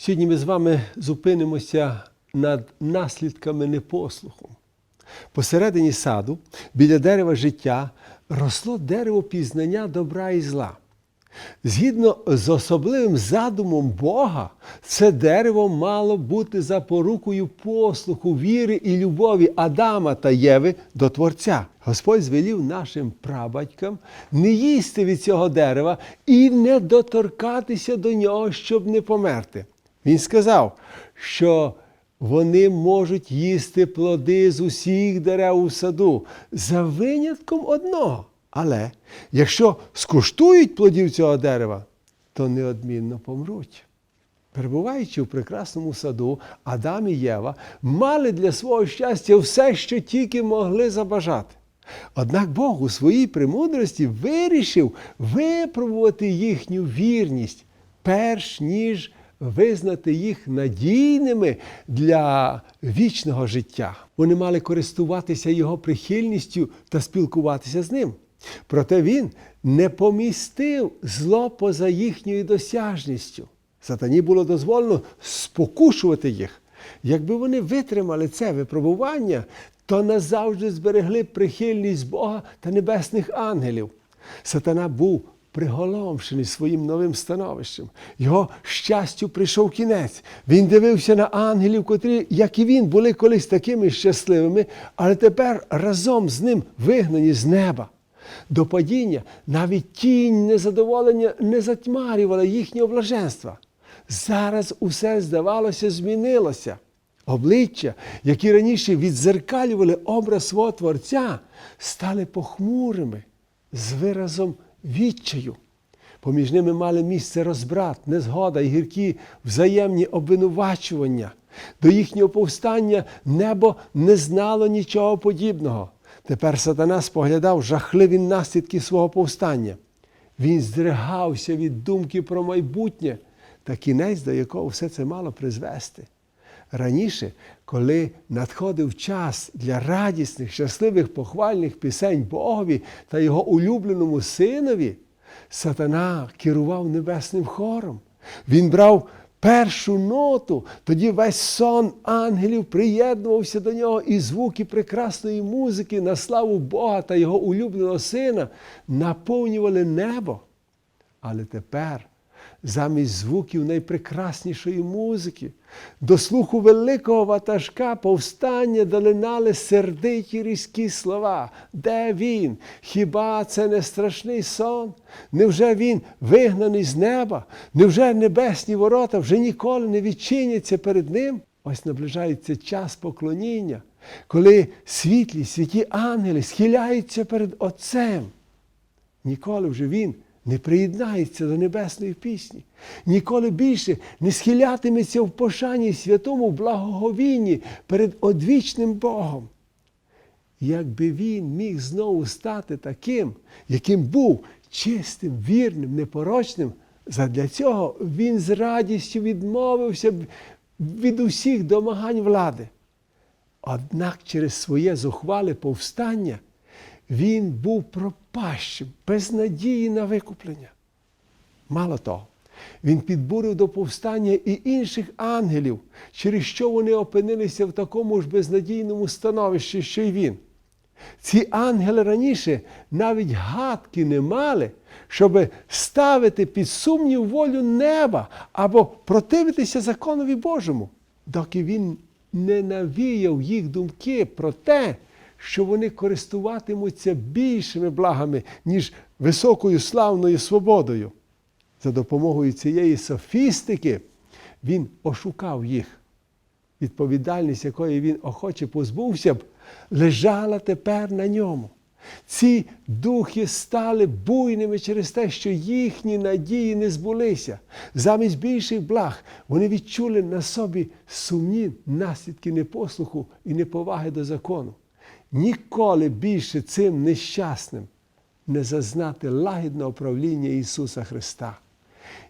Сьогодні ми з вами зупинимося над наслідками непослуху. Посередині саду, біля дерева життя, росло дерево пізнання добра і зла. Згідно з особливим задумом Бога, це дерево мало бути запорукою послуху, віри і любові Адама та Єви до Творця. Господь звелів нашим прабатькам не їсти від цього дерева і не доторкатися до нього, щоб не померти. Він сказав, що вони можуть їсти плоди з усіх дерев у саду за винятком одного. Але якщо скуштують плодів цього дерева, то неодмінно помруть. Перебуваючи в прекрасному саду, Адам і Єва мали для свого щастя все, що тільки могли забажати. Однак Бог у своїй премудрості вирішив випробувати їхню вірність, перш ніж визнати їх надійними для вічного життя. Вони мали користуватися його прихильністю та спілкуватися з ним. Проте він не помістив зло поза їхньою досяжністю. Сатані було дозволено спокушувати їх. Якби вони витримали це випробування, то назавжди зберегли прихильність Бога та небесних ангелів. Сатана був приголомшений своїм новим становищем. Його щастю прийшов кінець. Він дивився на ангелів, котрі, як і він, були колись такими щасливими, але тепер разом з ним вигнані з неба. До падіння навіть тінь незадоволення не затьмарювала їхнього блаженства. Зараз усе, здавалося, змінилося. Обличчя, які раніше відзеркалювали образ свого Творця, стали похмурими з виразом відчаю. Поміж ними мали місце розбрат, незгода і гіркі взаємні обвинувачування. До їхнього повстання небо не знало нічого подібного. Тепер сатана споглядав жахливі наслідки свого повстання. Він здригався від думки про майбутнє та кінець, до якого все це мало призвести. Раніше, коли надходив час для радісних, щасливих похвальних пісень Богові та його улюбленому синові, сатана керував небесним хором. Він брав першу ноту, тоді весь сон ангелів приєднувався до нього, і звуки прекрасної музики на славу Бога та його улюбленого сина наповнювали небо. Але тепер замість звуків найпрекраснішої музики, до слуху великого ватажка повстання долинали сердиті різкі слова. Де він? Хіба це не страшний сон? Невже він вигнаний з неба? Невже небесні ворота вже ніколи не відчиняться перед ним? Ось наближається час поклоніння, коли світлі, святі ангели схиляються перед Отцем. Ніколи вже він не приєднається до небесної пісні, ніколи більше не схилятиметься в пошані святому благоговінні перед одвічним Богом. Якби він міг знову стати таким, яким був чистим, вірним, непорочним, задля цього він з радістю відмовився від усіх домагань влади. Однак через своє зухвале повстання він був пропащим, без надії на викуплення. Мало того, він підбурив до повстання і інших ангелів, через що вони опинилися в такому ж безнадійному становищі, що й він. Ці ангели раніше навіть гадки не мали, щоб ставити під сумнів волю неба або противитися законові Божому, доки він не навіяв їх думки про те, що вони користуватимуться більшими благами, ніж високою славною свободою. За допомогою цієї софістики він ошукав їх. Відповідальність, якої він охоче позбувся б, лежала тепер на ньому. Ці духи стали буйними через те, що їхні надії не збулися. Замість більших благ вони відчули на собі сумні наслідки непослуху і неповаги до закону. Ніколи більше цим нещасним не зазнати лагідного правління Ісуса Христа.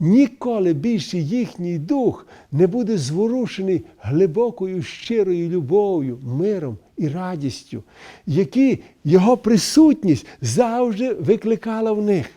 Ніколи більше їхній дух не буде зворушений глибокою щирою любов'ю, миром і радістю, які Його присутність завжди викликала в них,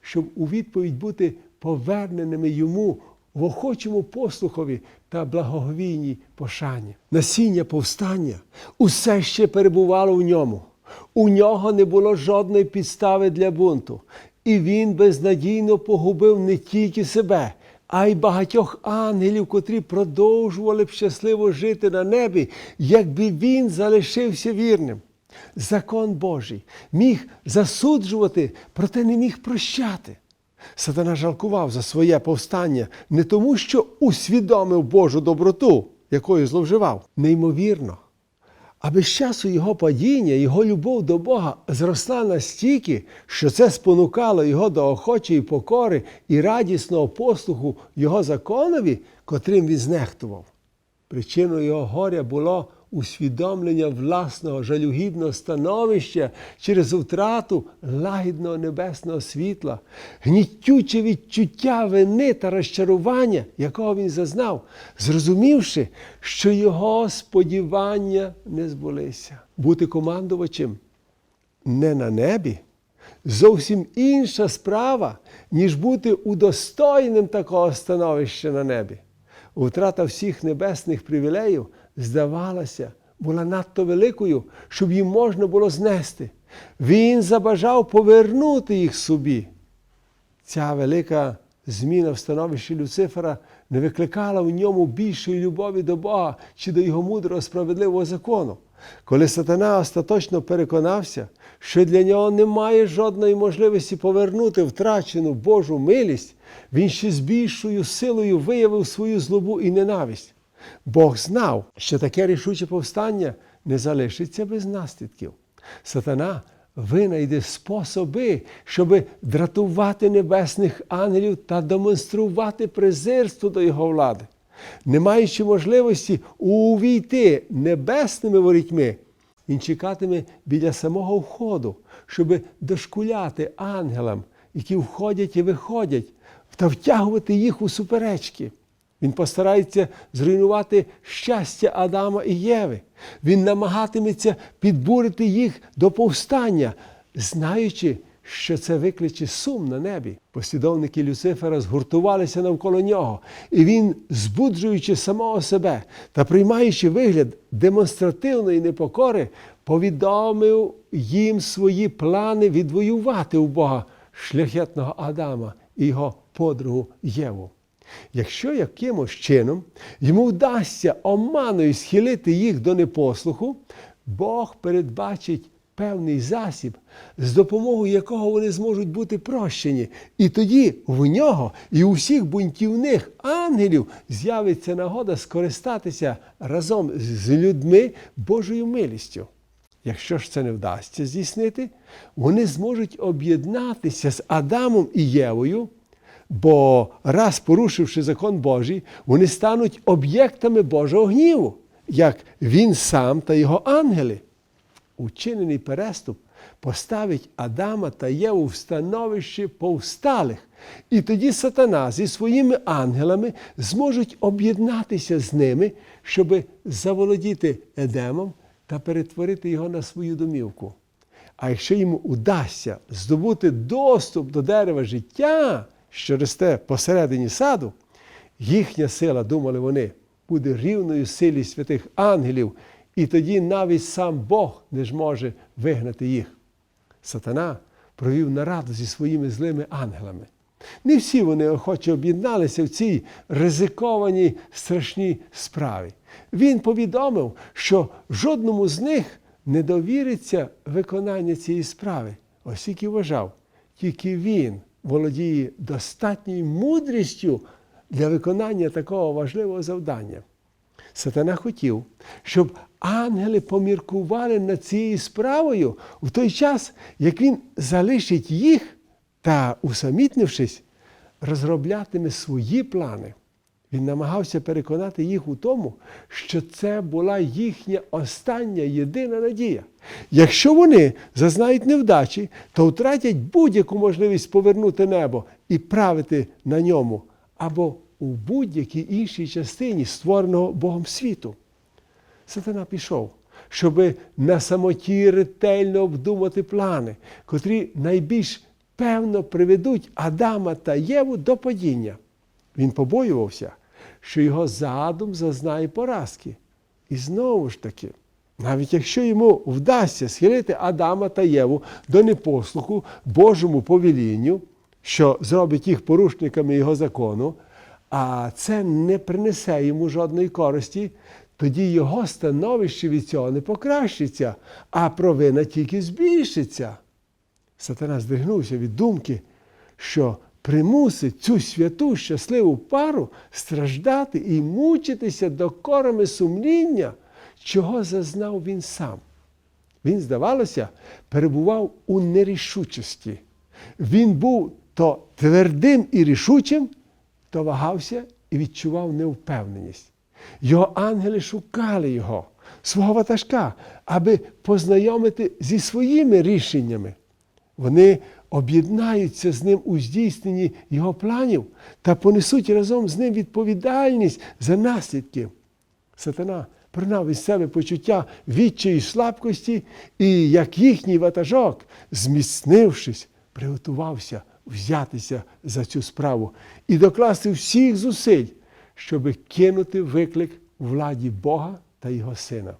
щоб у відповідь бути поверненими йому в охочому послухові та благоговійній пошані. Насіння повстання усе ще перебувало в ньому. У нього не було жодної підстави для бунту, і він безнадійно погубив не тільки себе, а й багатьох ангелів, котрі продовжували б щасливо жити на небі, якби він залишився вірним. Закон Божий міг засуджувати, проте не міг прощати. Сатана жалкував за своє повстання не тому, що усвідомив Божу доброту, якою зловживав, неймовірно. Аби з часу його падіння, його любов до Бога зросла настільки, що це спонукало його до охочої покори і радісного послуху Його законові, котрим він знехтував. Причиною його горя було усвідомлення власного жалюгідного становища через втрату лагідного небесного світла, гнітюче відчуття вини та розчарування, якого він зазнав, зрозумівши, що його сподівання не збулися. Бути командувачем не на небі. Зовсім інша справа, ніж бути удостоєним такого становища на небі. Втрата всіх небесних привілеїв, здавалося, була надто великою, щоб їм можна було знести. Він забажав повернути їх собі. Ця велика зміна в становищі Люцифера не викликала в ньому більшої любові до Бога чи до його мудрого справедливого закону. Коли сатана остаточно переконався, що для нього немає жодної можливості повернути втрачену Божу милість, він ще з більшою силою виявив свою злобу і ненависть. Бог знав, що таке рішуче повстання не залишиться без наслідків. Сатана винайде способи, щоб дратувати небесних ангелів та демонструвати презирство до його влади. Не маючи можливості увійти небесними ворітьми, він чекатиме біля самого входу, щоб дошкуляти ангелам, які входять і виходять, та втягувати їх у суперечки. Він постарається зруйнувати щастя Адама і Єви. Він намагатиметься підбурити їх до повстання, знаючи, що це викличе сум на небі. Послідовники Люцифера згуртувалися навколо нього, і він, збуджуючи самого себе та приймаючи вигляд демонстративної непокори, повідомив їм свої плани відвоювати у Бога шляхетного Адама і його подругу Єву. Якщо якимось чином йому вдасться оманою схилити їх до непослуху, Бог передбачить певний засіб, з допомогою якого вони зможуть бути прощені. І тоді в нього і у всіх бунтівних ангелів з'явиться нагода скористатися разом з людьми Божою милістю. Якщо ж це не вдасться здійснити, вони зможуть об'єднатися з Адамом і Євою. Бо раз порушивши закон Божий, вони стануть об'єктами Божого гніву, як він сам та його ангели. Учинений переступ поставить Адама та Єву в становище повсталих, і тоді сатана зі своїми ангелами зможуть об'єднатися з ними, щоб заволодіти Едемом та перетворити його на свою домівку. А якщо йому удасться здобути доступ до дерева життя, що росте посередині саду, їхня сила, думали вони, буде рівною силі святих ангелів, і тоді навіть сам Бог не зможе вигнати їх. Сатана провів нараду зі своїми злими ангелами. Не всі вони охоче об'єдналися в цій ризикованій страшній справі. Він повідомив, що жодному з них не довіриться виконання цієї справи, оскільки вважав, тільки він володіє достатньою мудрістю для виконання такого важливого завдання. Сатана хотів, щоб ангели поміркували над цією справою в той час, як він залишить їх та, усамітнившись, розроблятиме свої плани. Він намагався переконати їх у тому, що це була їхня остання єдина надія. Якщо вони зазнають невдачі, то втратять будь-яку можливість повернути небо і правити на ньому або у будь-якій іншій частині створеного Богом світу. Сатана пішов, щоби на самоті ретельно обдумати плани, котрі найбільш певно приведуть Адама та Єву до падіння. Він побоювався, що його задум зазнає поразки. І знову ж таки, навіть якщо йому вдасться схилити Адама та Єву до непослуху Божому повелінню, що зробить їх порушниками його закону, а це не принесе йому жодної користі, тоді його становище від цього не покращиться, а провина тільки збільшиться. Сатана здригнувся від думки, що примусить цю святу щасливу пару страждати і мучитися докорами сумління, чого зазнав він сам. Він, здавалося, перебував у нерішучості. Він був то твердим і рішучим, то вагався і відчував невпевненість. Його ангели шукали його, свого ватажка, аби познайомити зі своїми рішеннями. Вони об'єднаються з ним у здійсненні його планів та понесуть разом з ним відповідальність за наслідки. Сатана принав із себе почуття відчаю слабкості, і, як їхній ватажок, зміцнившись, приготувався взятися за цю справу і докласти всіх зусиль, щоби кинути виклик владі Бога та Його Сина.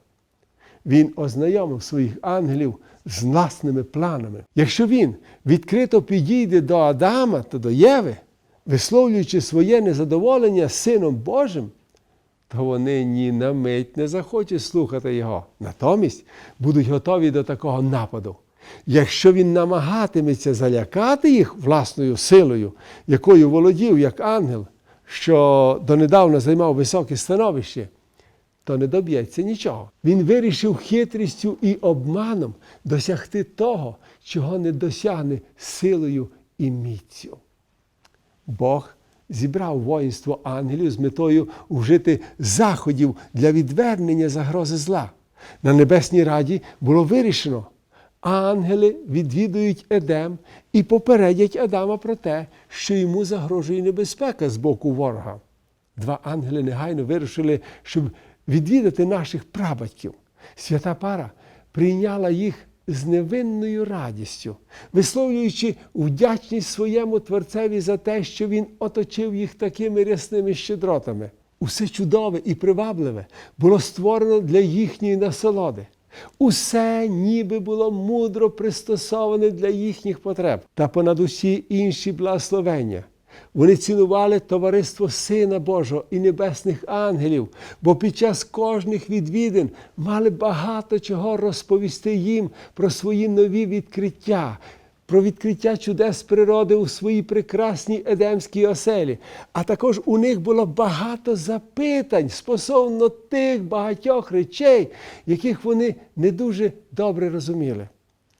Він ознайомив своїх ангелів з власними планами. Якщо він відкрито підійде до Адама та до Єви, висловлюючи своє незадоволення Сином Божим, то вони ні на мить не захочуть слухати його. Натомість будуть готові до такого нападу. Якщо він намагатиметься залякати їх власною силою, якою володів як ангел, що донедавна займав високе становище, то не доб'ється нічого. Він вирішив хитрістю і обманом досягти того, чого не досягне силою і міцю. Бог зібрав воїнство ангелів з метою вжити заходів для відвернення загрози зла. На Небесній Раді було вирішено. Ангели відвідують Едем і попередять Адама про те, що йому загрожує небезпека з боку ворога. Два ангели негайно вирушили, щоб відвідати наших прабатьків. Свята пара прийняла їх з невинною радістю, висловлюючи вдячність своєму Творцеві за те, що він оточив їх такими рясними щедротами. Усе чудове і привабливе було створено для їхньої насолоди. Усе ніби було мудро пристосоване для їхніх потреб та понад усі інші благословення. Вони цінували товариство Сина Божого і небесних ангелів, бо під час кожних відвідин мали багато чого розповісти їм про свої нові відкриття, про відкриття чудес природи у своїй прекрасній едемській оселі. А також у них було багато запитань стосовно тих багатьох речей, яких вони не дуже добре розуміли.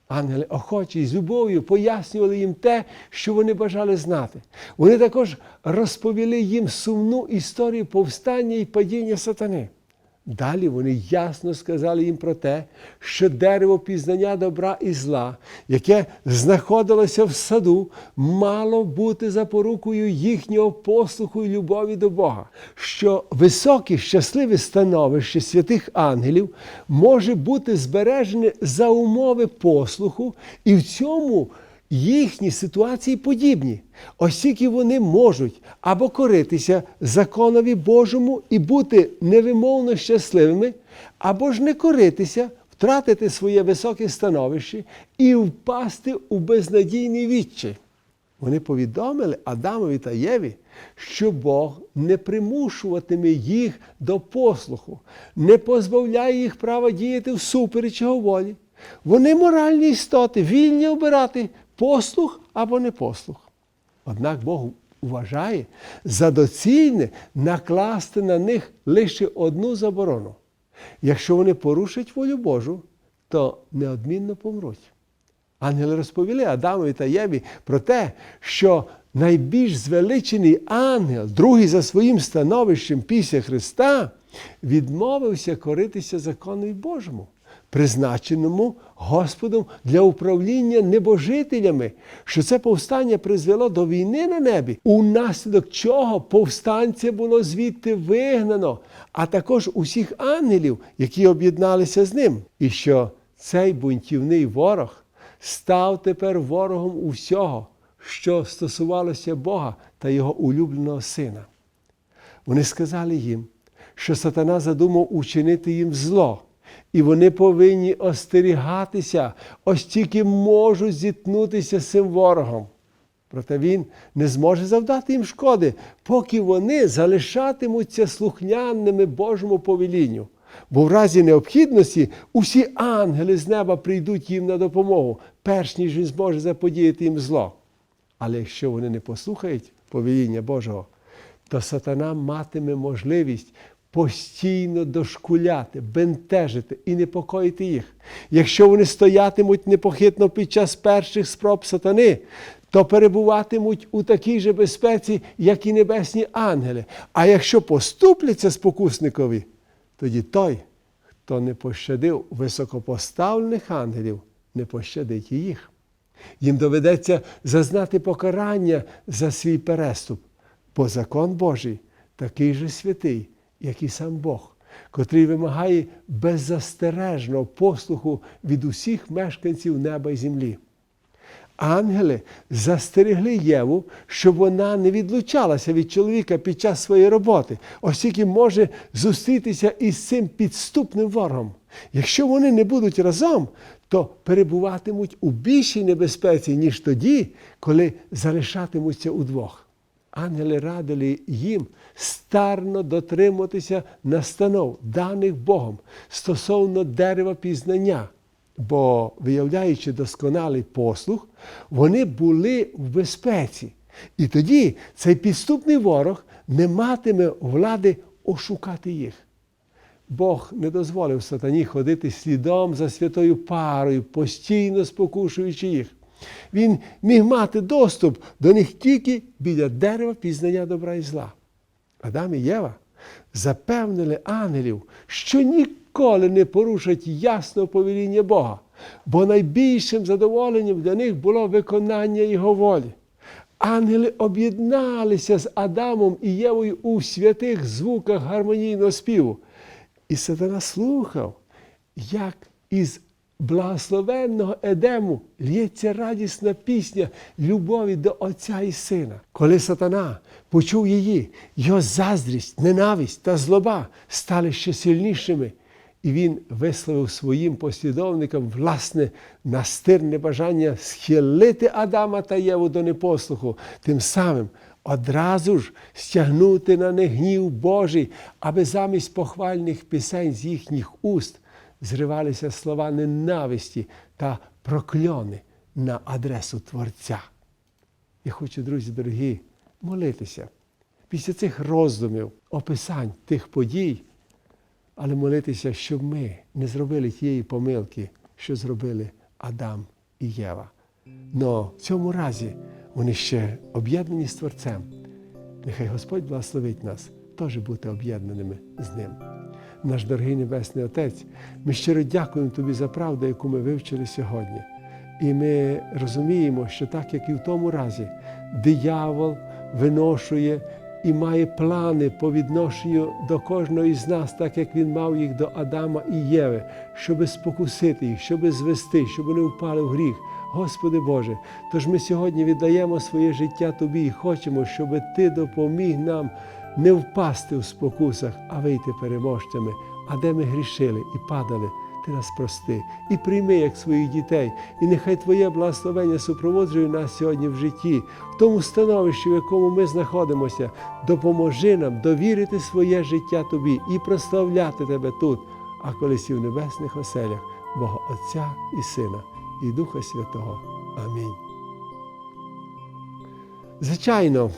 Ангели охочі з любов'ю пояснювали їм те, що вони бажали знати. Вони також розповіли їм сумну історію повстання і падіння сатани. Далі вони ясно сказали їм про те, що дерево пізнання добра і зла, яке знаходилося в саду, мало бути запорукою їхнього послуху і любові до Бога, що високе щасливе становище святих ангелів може бути збережене за умови послуху, і в цьому їхні ситуації подібні, оскільки вони можуть або коритися законові Божому і бути невимовно щасливими, або ж не коритися, втратити своє високе становище і впасти у безнадійний відчай. Вони повідомили Адамові та Єві, що Бог не примушуватиме їх до послуху, не позбавляє їх права діяти всупереч його волі. Вони моральні істоти, вільні обирати послух або не послух. Однак Бог вважає за доцільне накласти на них лише одну заборону. Якщо вони порушать волю Божу, то неодмінно помруть. Ангели розповіли Адамові та Єві про те, що найбільш звеличений ангел, другий за своїм становищем після Христа, відмовився коритися закону Божому, призначеному Господом для управління небожителями, що це повстання призвело до війни на небі, унаслідок чого повстанця було звідти вигнано, а також усіх ангелів, які об'єдналися з ним, і що цей бунтівний ворог став тепер ворогом усього, що стосувалося Бога та Його улюбленого сина. Вони сказали їм, що сатана задумав учинити їм зло, і вони повинні остерігатися, ось тільки можуть зіткнутися з цим ворогом. Проте він не зможе завдати їм шкоди, поки вони залишатимуться слухняними Божому повелінню. Бо в разі необхідності усі ангели з неба прийдуть їм на допомогу, перш ніж він зможе заподіяти їм зло. Але якщо вони не послухають повеління Божого, то сатана матиме можливість постійно дошкуляти, бентежити і непокоїти їх. Якщо вони стоятимуть непохитно під час перших спроб сатани, то перебуватимуть у такій же безпеці, як і небесні ангели. А якщо поступляться спокусникові, тоді той, хто не пощадив високопоставлених ангелів, не пощадить і їх. Їм доведеться зазнати покарання за свій переступ, бо закон Божий такий же святий, як і сам Бог, котрий вимагає беззастережного послуху від усіх мешканців неба і землі. Ангели застерегли Єву, щоб вона не відлучалася від чоловіка під час своєї роботи, оскільки може зустрітися із цим підступним ворогом. Якщо вони не будуть разом, то перебуватимуть у більшій небезпеці, ніж тоді, коли залишатимуться удвох. Ангели радили їм старно дотримуватися настанов, даних Богом стосовно дерева пізнання. Бо, виявляючи досконалий послух, вони були в безпеці. І тоді цей підступний ворог не матиме влади ошукати їх. Бог не дозволив сатані ходити слідом за святою парою, постійно спокушуючи їх. Він міг мати доступ до них тільки біля дерева пізнання добра і зла. Адам і Єва запевнили ангелів, що ніколи не порушать ясного повеління Бога, бо найбільшим задоволенням для них було виконання Його волі. Ангели об'єдналися з Адамом і Євою у святих звуках гармонійного співу. І сатана слухав, як із благословенного Едему лється радісна пісня любові до Отця і Сина. Коли сатана почув її, його заздрість, ненависть та злоба стали ще сильнішими, і він висловив своїм послідовникам власне настирне бажання схилити Адама та Єву до непослуху, тим самим одразу ж стягнути на них гнів Божий, аби замість похвальних пісень з їхніх уст зривалися слова ненависті та прокльони на адресу Творця. Я хочу, друзі дорогі, молитися після цих роздумів, описань тих подій, але молитися, щоб ми не зробили тієї помилки, що зробили Адам і Єва. Но в цьому разі вони ще об'єднані з Творцем. Нехай Господь благословить нас теж бути об'єднаними з Ним. Наш дорогий Небесний Отець, ми щиро дякуємо Тобі за правду, яку ми вивчили сьогодні. І ми розуміємо, що так, як і в тому разі, диявол виношує і має плани по відношенню до кожного із нас, так як він мав їх до Адама і Єви, щоби спокусити їх, щоби звести, щоб вони впали в гріх. Господи Боже, тож ми сьогодні віддаємо своє життя Тобі і хочемо, щоб Ти допоміг нам не впасти в спокусах, а вийти переможцями. А де ми грішили і падали, Ти нас прости і прийми як своїх дітей, і нехай Твоє благословення супроводжує нас сьогодні в житті, в тому становищі, в якому ми знаходимося. Допоможи нам довірити своє життя Тобі і прославляти Тебе тут, а колись і в небесних оселях, Бога Отця і Сина, і Духа Святого. Амінь. Звичайно,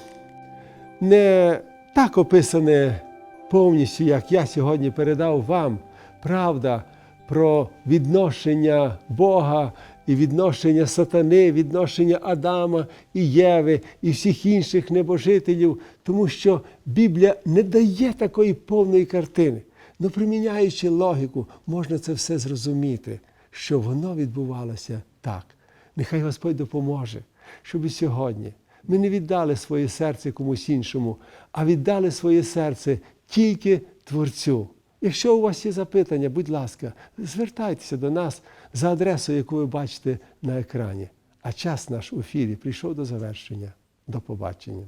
не так описане повністю, як я сьогодні передав вам, правда про відношення Бога і відношення сатани, відношення Адама і Єви і всіх інших небожителів, тому що Біблія не дає такої повної картини. Но приміняючи логіку, можна це все зрозуміти, що воно відбувалося так. Нехай Господь допоможе, щоб сьогодні ми не віддали своє серце комусь іншому, а віддали своє серце тільки Творцю. Якщо у вас є запитання, будь ласка, звертайтеся до нас за адресою, яку ви бачите на екрані. А час наш у ефірі прийшов до завершення. До побачення.